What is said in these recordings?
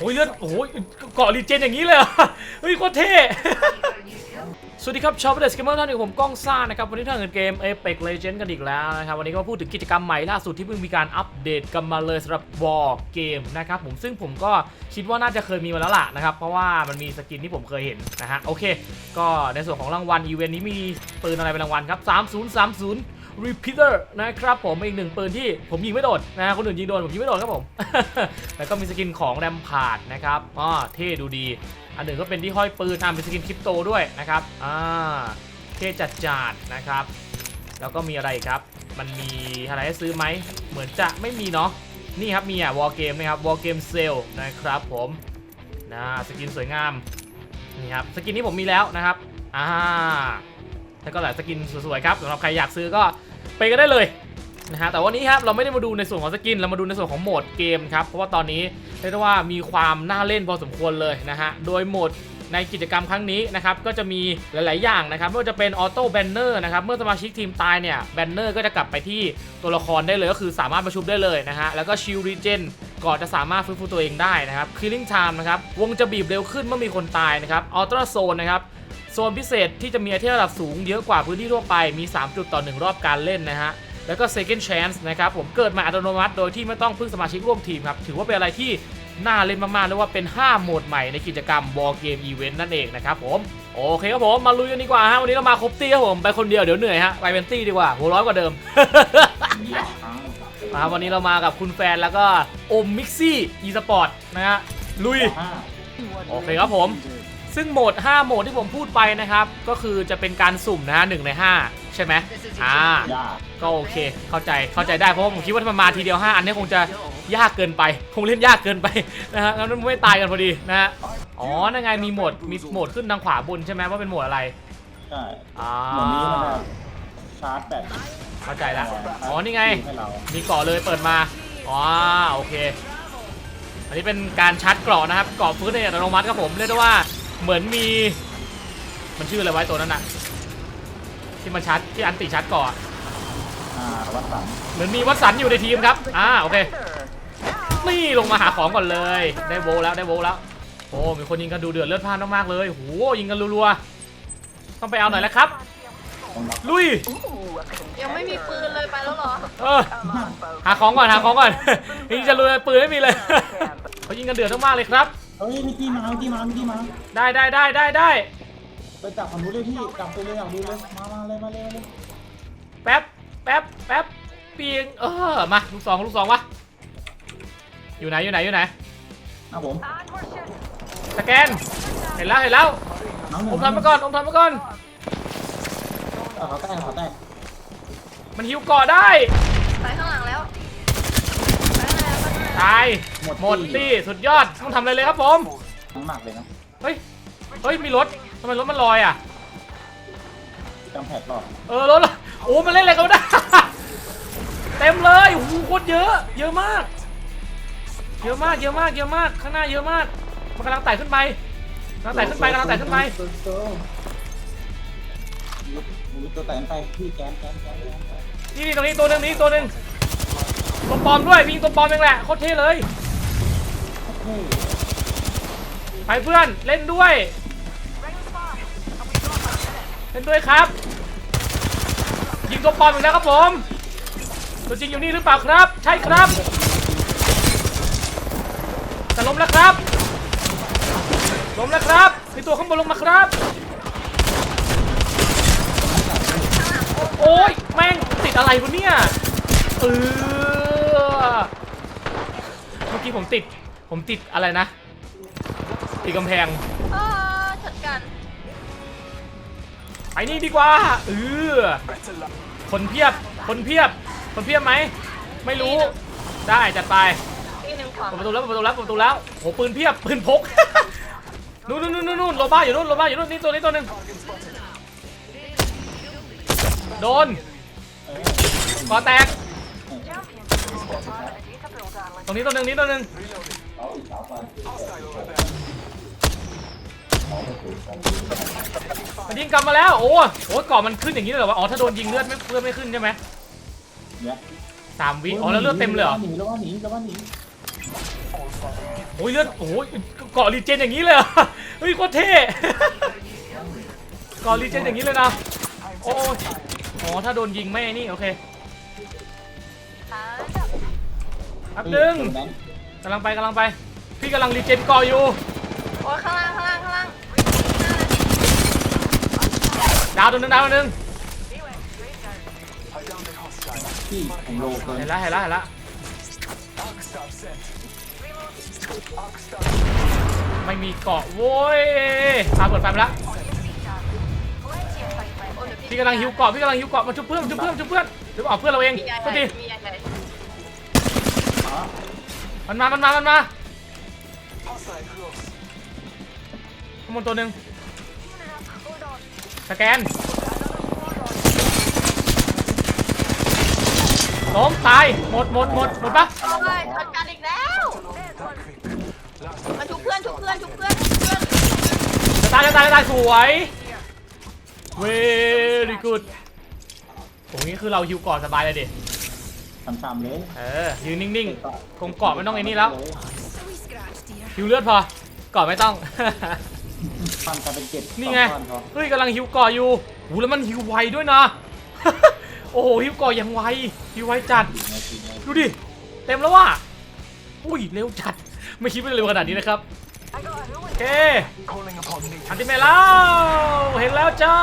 โอ้ยเลือดโอ้ยเกาะรีเจนอย่างนี้เลยเหรอเฮ้ยโคตรเท่สวัสดีครับชาวเดสเกมเมอร์ท่านหนึ่งผมก้องซ่านะครับ วันนี้ท่านเกิดเกม Apex Legends กันอีกแล้วนะครับ วันนี้ก็พูดถึงกิจกรรมใหม่ล่าสุดที่เพิ่งมีการอัปเดตกันมาเลยสำหรับวอ r เกมนะครับผมซึ่งผมก็คิดว่าน่าจะเคยมีมาแล้วล่ะนะครับ เพราะว่ามันมีสกินที่ผมเคยเห็นนะฮะโอเค ก็ในส่วนของรางวัลอีเวนต์นี้มีปืนอะไรเป็นรางวัลครับ 3030 Repeater นะครับผมอีกหนึ่งปืนที่ผมยิงไม่โดนนะฮะคนอื่นยิงโดนผมยิงไม่โดนครับผม แล้วก็มีสกินของแรมพาดนะครับอ๋อเท่ดูดี อันหนึ่งก็เป็นที่ห้อยปืนอ่าเป็นสกินคริปโตด้วยนะครับอ่าเท่จัดจานนะครับ แล้วก็มีอะไรครับ มันมีอะไรให้ซื้อไหมเหมือนจะไม่มีเนาะนี่ครับมีอะวอลเกมนะครับวอลเกมเซลนะครับผมนะสกินสวยงามนี่ครับสกินนี้ผมมีแล้วนะครับอ่าแล้วก็หลายสกินสวยๆครับสำหรับใครอยากซื้อก็ ไปกันได้เลยนะฮะแต่วันนี้ครับเราไม่ได้มาดูในส่วนของสกินเรามาดูในส่วนของโหมดเกมครับเพราะว่าตอนนี้เรียกได้ว่ามีความน่าเล่นพอสมควรเลยนะฮะโดยโหมดในกิจกรรมครั้งนี้นะครับก็จะมีหลาย ๆ อย่างนะครับไม่ว่าจะเป็นออโต้แบนเนอร์นะครับเมื่อสมาชิกทีมตายเนี่ยแบนเนอร์ก็จะกลับไปที่ตัวละครได้เลยก็คือสามารถประชุมได้เลยนะฮะแล้วก็ชิลรีเจนก่อนจะสามารถฟื้นฟูตัวเองได้นะครับ killing time นะครับวงจะบีบเร็วขึ้นเมื่อมีคนตายนะครับอัลตราโซนนะครับ ซนพิเศษที่จะมีไอเทมระดับสูงเยอะกว่าพื้นที่ทั่วไปมี 3 จุดต่อ 1 รอบการเล่นนะฮะ แล้วก็ second chance นะครับผมเกิดมาอัตโนมัติโดยที่ไม่ต้องพึ่งสมาชิกร่วมทีมครับ ถือว่าเป็นอะไรที่น่าเล่นมากๆเรียกว่าเป็น 5 โหมดใหม่ในกิจกรรม War Game Event นั่นเองนะครับผม โอเคครับผม มาลุยกันดีกว่าฮะ วันนี้เรามาครบตี้ครับผม ไปคนเดียวเดี๋ยวเหนื่อยฮะ ไปเป็นตี้ดีกว่าหัวร้อนกว่าเดิม มาวันนี้เรามากับคุณแฟนแล้วก็อมมิกซี่อีสปอร์ตนะฮะ ลุย โอเคครับผม ซึ่งโหมด 5 โหมดที่ผมพูดไปนะครับ ก็คือจะเป็นการสุ่มนะฮะหนึ่งใน 5 ใช่ไหมอ่ายากก็โอเค เข้าใจ เข้าใจได้ เพราะว่าผมคิดว่าถ้ามันมาทีเดียว 5 อันนี้คงจะยากเกินไป คงเล่นยากเกินไปนะฮะงั้นไม่ตายกันพอดีนะฮะ อ๋อ นั่นไง มีโหมด มีโหมดขึ้นทางขวาบนใช่ไหมว่าเป็นโหมดอะไร ใช่อ่าเหมือนนี้มันจะชาร์จแบตเข้าใจแล้วอ๋อ นี่ไง ให้เรามีเกาะเลยเปิดมา อ๋อ โอเค อันนี้เป็นการชาร์จเกราะนะครับ เกราะฟื้นในอัตโนมัติครับผม เรียกได้ว่า เหมือนมี มันชื่ออะไรไว้ตัวนั้นอะที่มันชาร์จที่อันติชาร์จเกราะอะอ่าวัดสันเหมือนมีวัตสันอยู่ในทีมครับ อ่าโอเค นี่ลงมาหาของก่อนเลย ได้โวลแล้วได้โวลแล้ว โอ้มีคนยิงกันดูเดือดเลือดพล่านมากๆเลยโหยิงกันรัวๆ ต้องไปเอาหน่อยแล้วครับ ต้องรับลุย ยังไม่มีปืนเลยไปแล้วเหรอเออ หาของก่อนหาของก่อนยิงจะรวยปืนไม่มีเลย เขายิงกันเดือดมากๆเลยครับ เฮ้ยมีที่มามีที่มามีที่มาได้ได้ได้ได้ได้ไปจับฝั่งนู้นเลยพี่จับไปเลยอยากดูเลยมามาเลยมาเลยมาเลยแป๊บแป๊บแป๊บเปียงเออมาลูกสองลูกสองวะอยู่ไหนอยู่ไหนอยู่ไหนอะผมสแกนเห็นแล้วเห็นแล้วน้องหนึ่งอมทำมาก่อนอมทำมาก่อนเอาเขาแตกเขาแตกมันหิวเกาะได้ไปข้างหลังแล้ว ไปข้างหลังแล้วไปข้าง หลังแล้วตายหมดตี้สุดยอดต้องทำอะไรเลยครับผมทั้งหมักเลยนะเฮ้ยเฮ้ยมีรถทำไมรถมันลอยอะจำแพดหรอกเออรถโอ้มันเล่นอะไรกันวะเนี่ยเต็มเลยโอ้โหโคตรเยอะ เยอะมาก เยอะมากเยอะมากเยอะมากข้างหน้าเยอะมากมันกำลังไต่ขึ้นไปกำลังไต่ขึ้นไปกำลังไต่ขึ้นไปมีตัวแตนไปพี่แกนแกนแกนแกนนี่นี่ตรงนี้ตัวหนึ่งนี่ตัวหนึ่งตัวปลอมด้วยมีตัวปลอมเองแหละโคตรเท่เลยเฮ้ย ไปเพื่อนเล่นด้วย เล่นด้วยครับ ยิงตัวปลอมอีกแล้วครับผมตัวจริงอยู่นี่หรือเปล่าครับ ใช่ครับจะล้มแล้วครับล้มแล้วครับมีตัวข้างบนลงมาครับ โอ้ยแม่งติดอะไรวะเนี่ยเออเมื่อกี้ผมติด ผมติดอะไรนะ ติดกำแพง เออจัดการไปนี่ดีกว่าเออคนเพียบ คนเพียบ คนเพียบไหม ไม่รู้ ได้จัดไปอีกหนึ่งฝั่งเปิดประตูแล้วเปิดประตูแล้วเปิดประตูแล้วโหปืนเพียบ ปืนพก นู่นนู่นนู่นนู่นโลบ้าอยู่นู่นโลบ้าอยู่นู่นนี่ตัวนี้ตัวหนึ่งโดนกอแตก ตรงนี้ตัวหนึ่งนี้ตัวหนึ่ง มันยิงกลับมาแล้ว โอ้โหเกาะมันขึ้นอย่างนี้เลยเหรอวะอ๋อถ้าโดนยิงเลือดไม่เลือดไม่ขึ้นใช่ไหมเนี่ยสามวิอ๋อแล้วเลือดเต็มเลยเหรอหนีแล้วว่าหนีแล้วว่าหนีโอ้ยเลือดโอ้ยเกาะรีเจนอย่างนี้เลยเหรอเฮ้ยโคตรเท่เกาะรีเจนอย่างนี้เลยนะโอ้ยอ๋อถ้าโดนยิงไม่นี่โอเคแป๊บนึง กำลังไปกำลังไป พี่กำลังรีเจนเกาะอยู่ โอ้ยข้างล่างข้างล่างข้างล่างดาวตัวหนึงดาวตัวหนึงพี่ผมโลเกินเห็นแล้วเห็นแล้วเห็นแล้วไม่มีเกาะโว้ยพาเปิดไฟมาแล้วโอ้ยเดี๋ยวพี่กำลังหิวเกาะพี่กำลังหิวเกาะมาชุบเพื่อนมาชุบเพื่อนมาชุบเพื่อนเดี๋ยวเอาเพื่อนเราเองมียาโทษใหทีญ่มียาใหญ่อ๋อ มันมา มันมา มันมาข้างบนตัวหนึ่งสแกนล้มตาย หมดหมดหมดหมดปะโอ้ยชนกันอีกแล้วมาชุบเพื่อนชุบเพื่อนชุบเพื่อนชุบเพื่อนจะตายจะตายจะตายสวยเวรีกูดโอ้ยนี่คือเราฮิวก่อนสบายเลยดิ สามๆเลยเออยืนนิ่งๆคงเกาะไม่ต้องไอ้นี่แล้วฮิวเลือดพอเกาะไม่ต้อง ฟันกันเป็นเจ็ดนี่ไงสอก้อพอเฮ้ยกำลังฮิวก่ออยู่หูแล้วมันฮิวไวด้วยนะ โอ้โหฮิวก่ออย่างไวฮิวไวจัด ดูดิ เต็มแล้วว่ะ อุ้ยเร็วจัด ไม่คิดว่าจะเร็วขนาดนี้นะครับโอเคอันติเมทแล้ว เห็นแล้วจ้า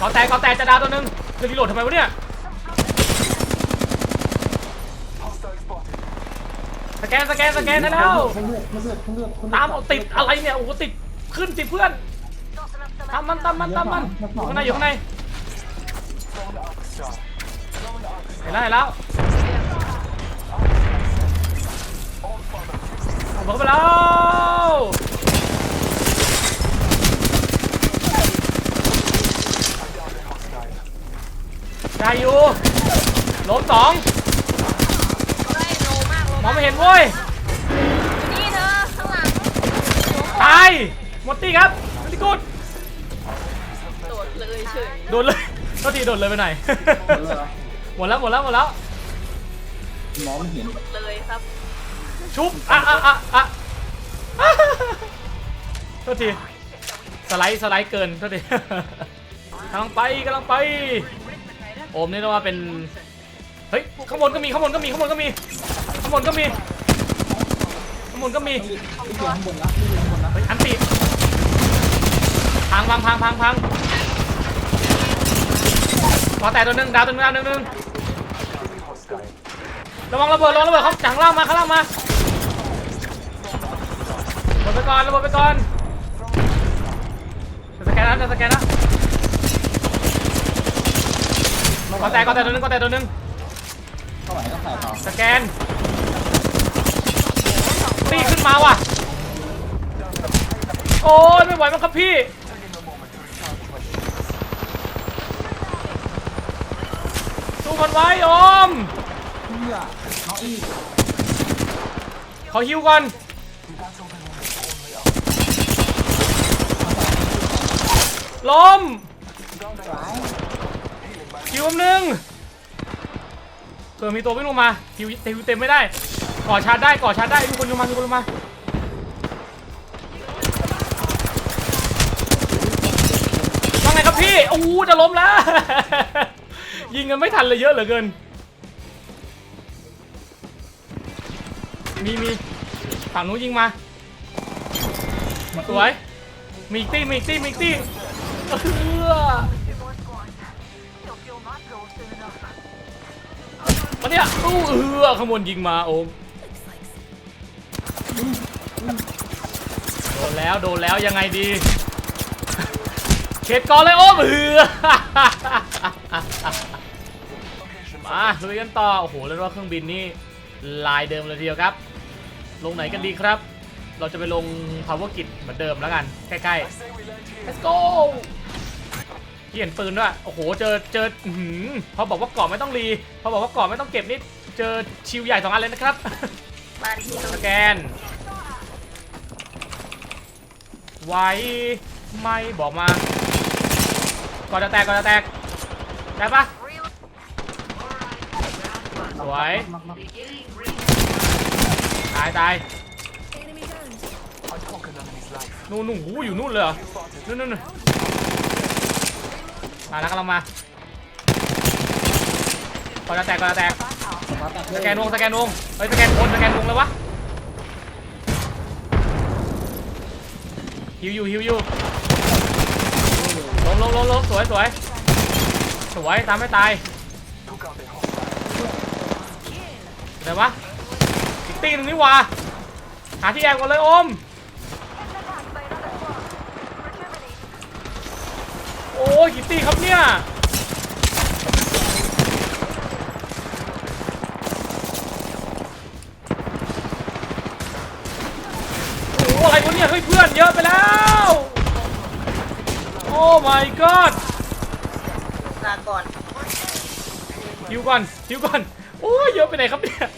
ขอแตกขอแตกจะดาวตัวหนึงจะรีโหลดทำไมวะเนี่ย สแกนสแกนสแกนได้แล้วเลือดเลือดเลือดเลือดตามเอาติดอะไรเนี่ยโอ้โหติดขึ้นติดเพื่อนตามมันตามมันตามมันอยู่ข้างในอยู่ข้างในเห็นแล้วเห็นแล้วเอาเข้าไปแล้วได้อยู่ล้มสอง เฮ้ยโลมากโล ม อมางกไม่เห็นเว้ยนี่เธอข้างหลังตายหมดตีครับลิกุดโดดเลยเฉยโดนเลยก็ทีโดนเลยไปหน่อยเลือดหมดแล้วหมดแล้วหมดแล้วหมอมันเห็นเลยครับชุบอะอะอะอะโทษทีสไลด์สไลด์เกินโทษทีกำลังไปกำลังไปโอมนี่เรียกว่าเป็นเฮ้ยข้างบนก็มีข้างบนก็มีข้างบนก็มีข้างบนก็มีข้างบนก็มีพี่อยู่ข้างบนนะพี่อยู่ข้างบนนะเฮ้ยอันติพังพังพังพังพังขอแต่ตัวหนึ่งดาวตัวหนึ่งดาวหนึ่งหนึ่งระวังระเบิดระวังระเบิดเขาจากข้างล่างมาข้างล่างมาระเบิดไปก่อนระเบิดไปก่อนจะสแกนนะจะสแกนนะขอแต่ขอแต่ตัวหนึ่งขอแต่ตัวหนึ่งเท่าไหร่ก็ใส่ต่อสแกน โอ้ยไม่ไหวมั้งครับพี่ สู้มันไว้โอมขอฮิวก่อนล้มฮิวแป๊บนึงเผื่อมีตัววิ่งลงมาฮิวฮิวเต็มไม่ได้ก่อชาร์จได้ก่อชาร์จได้ทุกคนลงมาทุกคนลงมา พี่โอ้จะล้มแล้ว ยิงกันไม่ทันเลยเยอะเหลือเกิน มีมีฝั่งนู้นยิงมา สวย มีอีกตี้มีอีกตี้มีอีกตี้เออมาเนี่ยตู้เออขางบวนยิงมาโอมโดนแล้วโดนแล้วยังไงดี เข็ดก่อนเลยโอมเออมาลุยกันต่อ โอ้โหแล้วว่าเครื่องบินนี่ลายเดิมเลยทีเดียวครับ ลงไหนกันดีครับ เราจะไปลง power grid เหมือนเดิมแล้วกัน ใกล้ๆ let's go เขียนปืนด้วย โอ้โห เจอ เจอหือพอบอกว่ากาะไม่ต้องรี พอบอกว่ากาะไม่ต้องเก็บนี่ เจอชิวใหญ่สองอันเลยนะครับบ้านที่ตรงสแกน ไว้ ไม่บอกมา ก่อนจะแตกก่อนจะแตกได้ปะสวยตายตายนู่นนู่นหูอยู่นู่นเลยเหรอนู่นนู่นมาแล้วกำลังมาก่อนจะแตกก่อนจะแตกสแกนวงสแกนวงเฮ้ยสแกนคนสแกนวงเลยวะฮิวอยู่ฮิวอยู่ ลงลงลงลงสวยสวยสวยตามไม่ตายไหนวะอีกตีหนึงนี่วะหาที่แอบก่อนเลยอมโอ้ยกี่ตีครับเนี่ยโอ้อะไรวะเนี่ยเฮ้ยเพื่อนเยอะไปแล้ว my god ลาก่อนฮิวก่อนฮิวก่อนโอ้ยเยอะไปไหนครับเนี่ย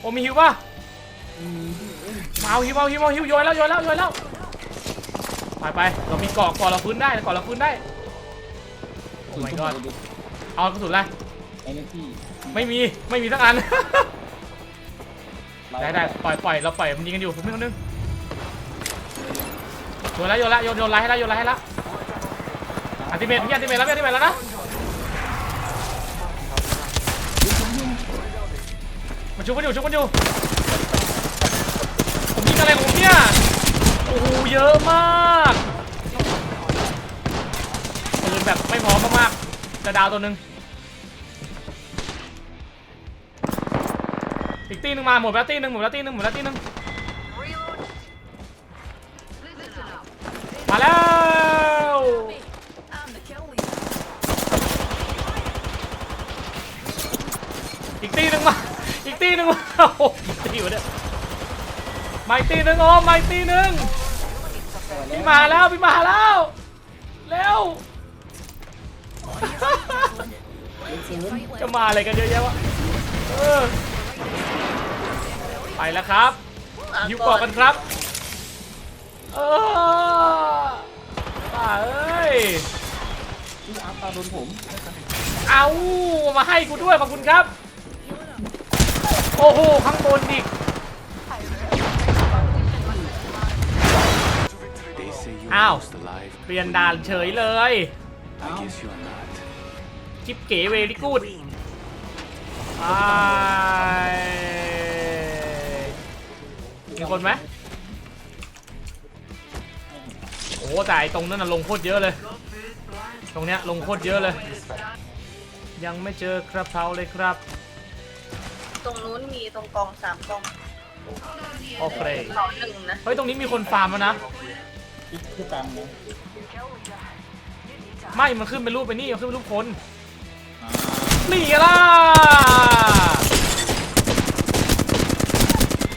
โอ้มีฮิวป่ะมาเอาฮิวเอาฮิวเอาฮิวโยนแล้วโยนแล้วโยนแล้วไปไปเรามีเกาะเกาะเราฟื้นได้เกาะเราฟื้นได้โอ้ my god เอากระสุนอะไรไอ้นี่ที่ไม่มีไม่มีสักอันได้ได้ปล่อยปล่อยเราปล่อยมันยิงกันอยู่ผมนึงคนนึงโยนแล้วโยนแล้วโยนโยนไล่ให้แล้วโยนไล่ให้แล้ว อันติเมตพี่อันติเมตแล้วพี่อันติเมตแล้วนะมันชุบกันอยู่ชุบกันอยู่ผมยิงอะไรของผมเนี่ยโอ้โหเยอะมากปืนแบบไม่พร้อมมากๆจะดาวตัวหนึ่งอีกตีหนึ่งมาหมดแล้วตีหนึ่งหมดแล้วตีหนึ่งหมดแล้วตีหนึ่งมาแล้ว I'm the kill leader. อีกตีหนึ่งมา อีก ตีหนึ่งมาโอ้โหอีกตีวะเนี่ยมาอีกตีหนึ่งโอ้มาอีกตีหนึ่งพี่มาแล้วพี่มาแล้วเร็วจะมาอะไรกันเยอะแยะวะเออไปแล้วครับฮิวเกาะกันครับเออป่าเอ้ยที่อาร์ตาโดนผม เอามาให้กูด้วยขอบคุณครับ โอ้โห ข้างบนอีก They say you Ow. are most alive. เปลี่ยนด่านเฉยเลยจิบเก๋เวลิกูดมีคนไหมโอ้แต่ตรงนั้นน่ะลงโคตรเยอะเลย ตรงเนี้ยลงโคตรเยอะเลย ยังไม่เจอกระเพราเลยครับ รงนู้นมีตรงกองสามกองโอเคเขาหนึ่งนะ เฮ้ย ตรงนี้มีคนฟาร์มแล้วนะที่ที่แปมนะไม่ มันขึ้นเป็นรูปไปนี่ มันขึ้นเป็นรูปคน อ่านี่ไงล่ะ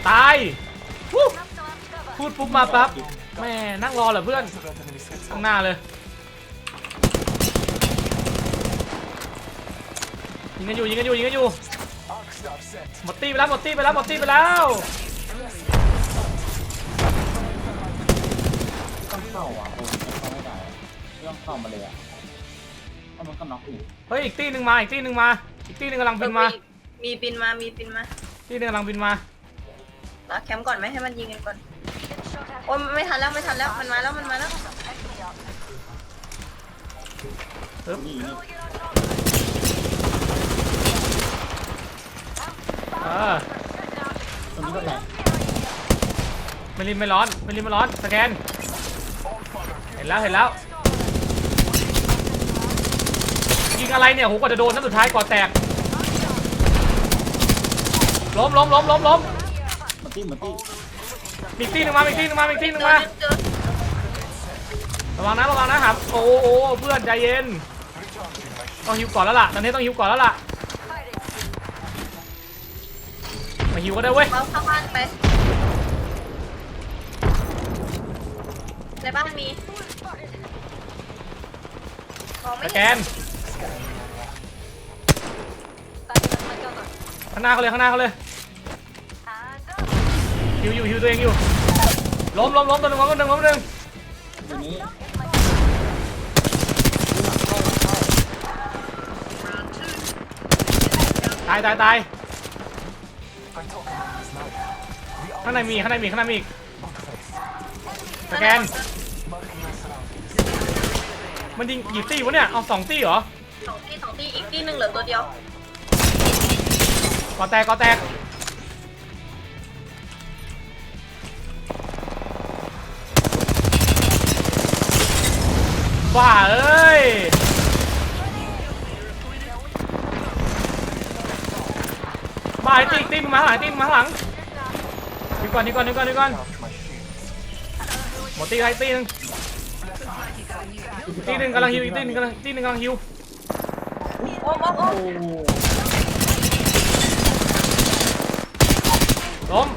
ตายวู้พูดปุ๊บมาปั๊บแม่นั่งรอเหรอเพื่อน ข้างหน้าเลยยิงกันอยู่ยิงกันอยู่ยิงกันอยู่ หมดตีไปแล้วหมดตีไปแล้วหมดตีไปแล้วต้องเข้าอะผมเข้าไม่ได้ไม่ต้องเข้ามาเลยอะเพราะมันก็น็อกอยู่เฮ้ยอีกตีหนึ่งมาอีกตีหนึ่งมาอีกตีหนึ่งกำลังบินมามีบินมา มีบินมาตีหนึ่งกำลังบินมาเอาแคมป์ก่อนไหมให้มันยิงกันก่อนโอ้ยไม่ทันแล้วไม่ทันแล้วมันมาแล้วมันมาแล้วนี่นี่เออ ตรงนี้ก็แตก ไม่ริมไม่ร้อนไม่ริมไม่ร้อนสแกนเห็นแล้วเห็นแล้วยิงอะไรเนี่ยโหกว่าจะโดนนัดสุดท้ายก่อแตกล้มล้มล้มล้มล้มมาตี้มาตี้มีอีกตีหนึ่งมามีอีกตีหนึ่งมามีอีกตีหนึ่งมาเจอระวังนะระวังนะครับโอ้โหเพื่อนใจเย็นต้องฮิวก่อนแล้วล่ะตอนนี้ต้องฮิวก่อนแล้วล่ะมาฮิวก็ได้เว้ยเอาเข้าบ้านไป ในบ้านมีมองไม่สแกเห็นนข้างหน้าเขาเลยข้างหน้าเขาเลยฮิวอยู่ฮิวตัวเองอยู่ล้มล้มล้มตัวหนึ่งล้มตัวหนึ่งล้มตัวหนึ่งอยู่นี้ตายตายตายข้างในมีข้างในมีข้างในมีอีก สแกน มันยิงกี่ตี้วะเนี่ย เอาสองตี้เหรอสองตีสองตีอีกตีหนึ่งเหลือตัวเดียวก่อแตกก่อแตก บ้าเอ้ย บ้าไอ้ตีตีมึงมาข้างหลังตีมึงมาข้างหลังดีก่อนดีก่อนดีก่อนดีก่อนห มดตีไอ้ตีหนึงอีกตีหนึ่งกำลังฮิวอีกตีหนึ่งกำลังตีหนึ่งกำลังฮิวโอ้โอ้โอ้ล้ม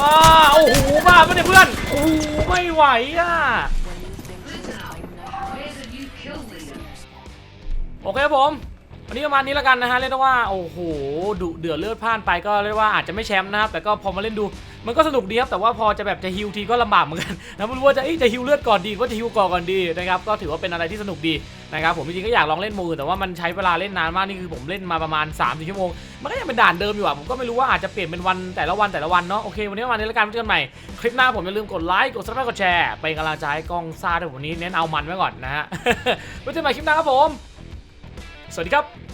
อ้าโอ้โหบ้าปะเนี่ยเพื่อน โอ้โหไม่ไหวอะ โอเคครับผม วันนี้ประมาณนี้แล้วกันนะฮะเรียกได้ว่าโอ้โหดุเดือดเลือดพ่านไปก็เรียกว่าอาจจะไม่แชมป์นะครับแต่ก็พอมาเล่นดูมันก็สนุกดีครับแต่ว่าพอจะแบบจะฮิวทีก็ลำบากเหมือนกันนะไม่รู้ว่าจะเอ้จะฮิวเลือดก่อนดีก็จะฮิวก่อนก่อนดีนะครับก็ถือว่าเป็นอะไรที่สนุกดีนะครับผมจริงๆก็อยากลองเล่นมอื่นแต่ว่ามันใช้เวลาเล่นนานมากนี่คือผมเล่นมาประมาณ3ามชั่วโมงมันก็ยังเป็นด่านเดิมอยู่อะผมก็ไม่รู้ว่าอาจจะเปลี่ยนเป็นวันแต่ละวันแต่ละวันเนาะโอเควันนี้ประมาณนี้แล้วกันเจอกันใหม่คลิปหน้าผมอย่าลืมกดไลค์กดซับสไครต์กดแชร์เป็นกำลังใจให้กล้องซ่าด้วยวันนี้เน้นเอามันไว้ก่อนนะฮะไว้เจอกันใหม่คลิปหน้าครับผม สวัสดีครับ